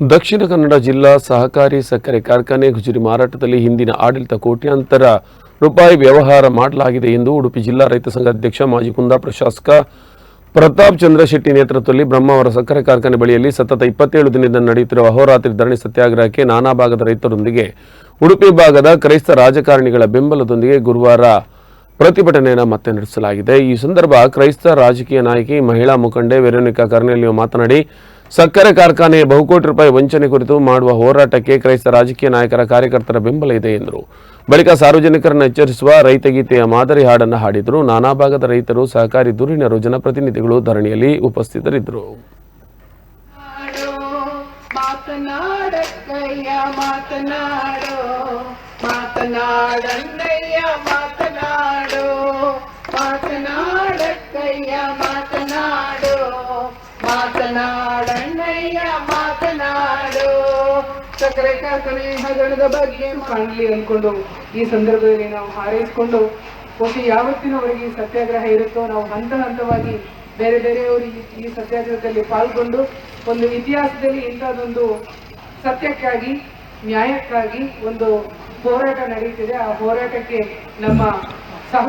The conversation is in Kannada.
ದಕ್ಷಿಣ ಕನ್ನಡ ಜಿಲ್ಲಾ ಸಹಕಾರಿ ಸಕ್ಕರೆ ಕಾರ್ಖಾನೆ ಗುಜರಿ ಮಾರಾಟದಲ್ಲಿ ಹಿಂದಿನ ಆಡಳಿತ ಕೋಟ್ಯಾಂತರ ರೂಪಾಯಿ ವ್ಯವಹಾರ ಮಾಡಲಾಗಿದೆ ಎಂದು ಉಡುಪಿ ಜಿಲ್ಲಾ ರೈತ ಸಂಘ ಅಧ್ಯಕ್ಷ ಮಾಜಿ ಕುಂದಾಪುರ ಶಾಸಕ ಪ್ರತಾಪ್ ಚಂದ್ರ ಶೆಟ್ಟಿ ನೇತೃತ್ವದಲ್ಲಿ ಬ್ರಹ್ಮಾವರ ಸಕ್ಕರೆ ಕಾರ್ಖಾನೆ ಬಳಿಯಲ್ಲಿ ಸತತ ಇಪ್ಪತ್ತೇಳು ದಿನದಿಂದ ನಡೆಯುತ್ತಿರುವ ಅಹೋರಾತ್ರಿ ಧರಣಿ ಸತ್ಯಾಗ್ರಹಕ್ಕೆ ನಾನಾ ಭಾಗದ ರೈತರೊಂದಿಗೆ, ಉಡುಪಿ ಭಾಗದ ಕ್ರೈಸ್ತ ರಾಜಕಾರಣಿಗಳ ಬೆಂಬಲದೊಂದಿಗೆ ಗುರುವಾರ ಪ್ರತಿಭಟನೆಯನ್ನು ಮತ್ತೆ ನಡೆಸಲಾಗಿದೆ. ಈ ಸಂದರ್ಭ ಕ್ರೈಸ್ತ ರಾಜಕೀಯ ನಾಯಕಿ, ಮಹಿಳಾ ಮುಖಂಡೆ ವೆರೋನಿಕಾ ಕರ್ನೆಲಿಯೋ ಮಾತನಾಡಿ ಸಕ್ಕರೆ ಕಾರ್ಖಾನೆ ಬಹುಕೋಟಿ ರೂಪಾಯಿ ವಂಚನೆ ಕುರಿತು ಮಾಡುವ ಹೋರಾಟಕ್ಕೆ ಕ್ರೈಸ್ತ ರಾಜಕೀಯ ನಾಯಕರ ಕಾರ್ಯಕರ್ತರ ಬೆಂಬಲ ಇದೆ ಎಂದರು. ಬಳಿಕ ಸಾರ್ವಜನಿಕರನ್ನು ಎಚ್ಚರಿಸುವ ರೈತಗೀತೆಯ ಮಾದರಿ ಹಾಡನ್ನು ಹಾಡಿದರು. ನಾನಾ ಭಾಗದ ರೈತರು, ಸಹಕಾರಿ ಧುರೀಣರು ಜನಪ್ರತಿನಿಧಿಗಳು ಧರಣಿಯಲ್ಲಿ ಉಪಸ್ಥಿತರಿದ್ದರು. ಮಾತನಾಡೋ ಸಕ್ಕರೆ ಕಾರ್ಖಾನೆ ಹಗರಣದ ಬಗ್ಗೆ ಕಾಣಲಿ ಅಂದ್ಕೊಂಡು ಈ ಸಂದರ್ಭದಲ್ಲಿ ನಾವು ಹಾರೈಸಿಕೊಂಡು ಬಹುಶಃ ಯಾವತ್ತಿನವರೆಗೆ ಈ ಸತ್ಯಾಗ್ರಹ ಇರುತ್ತೋ ನಾವು ಹಂತ ಹಂತವಾಗಿ ಬೇರೆ ಬೇರೆಯವರು ಈ- ಈ ಸತ್ಯಾಗ್ರಹದಲ್ಲಿ ಪಾಲ್ಗೊಂಡು ಒಂದು ಇತಿಹಾಸದಲ್ಲಿ ಇಂಥದ್ದೊಂದು ಸತ್ಯಕ್ಕಾಗಿ, ನ್ಯಾಯಕ್ಕಾಗಿ ಒಂದು ಹೋರಾಟ ನಡೆಯುತ್ತಿದೆ ಆ ಹೋರಾಟಕ್ಕೆ ನಮ್ಮ ಸಹ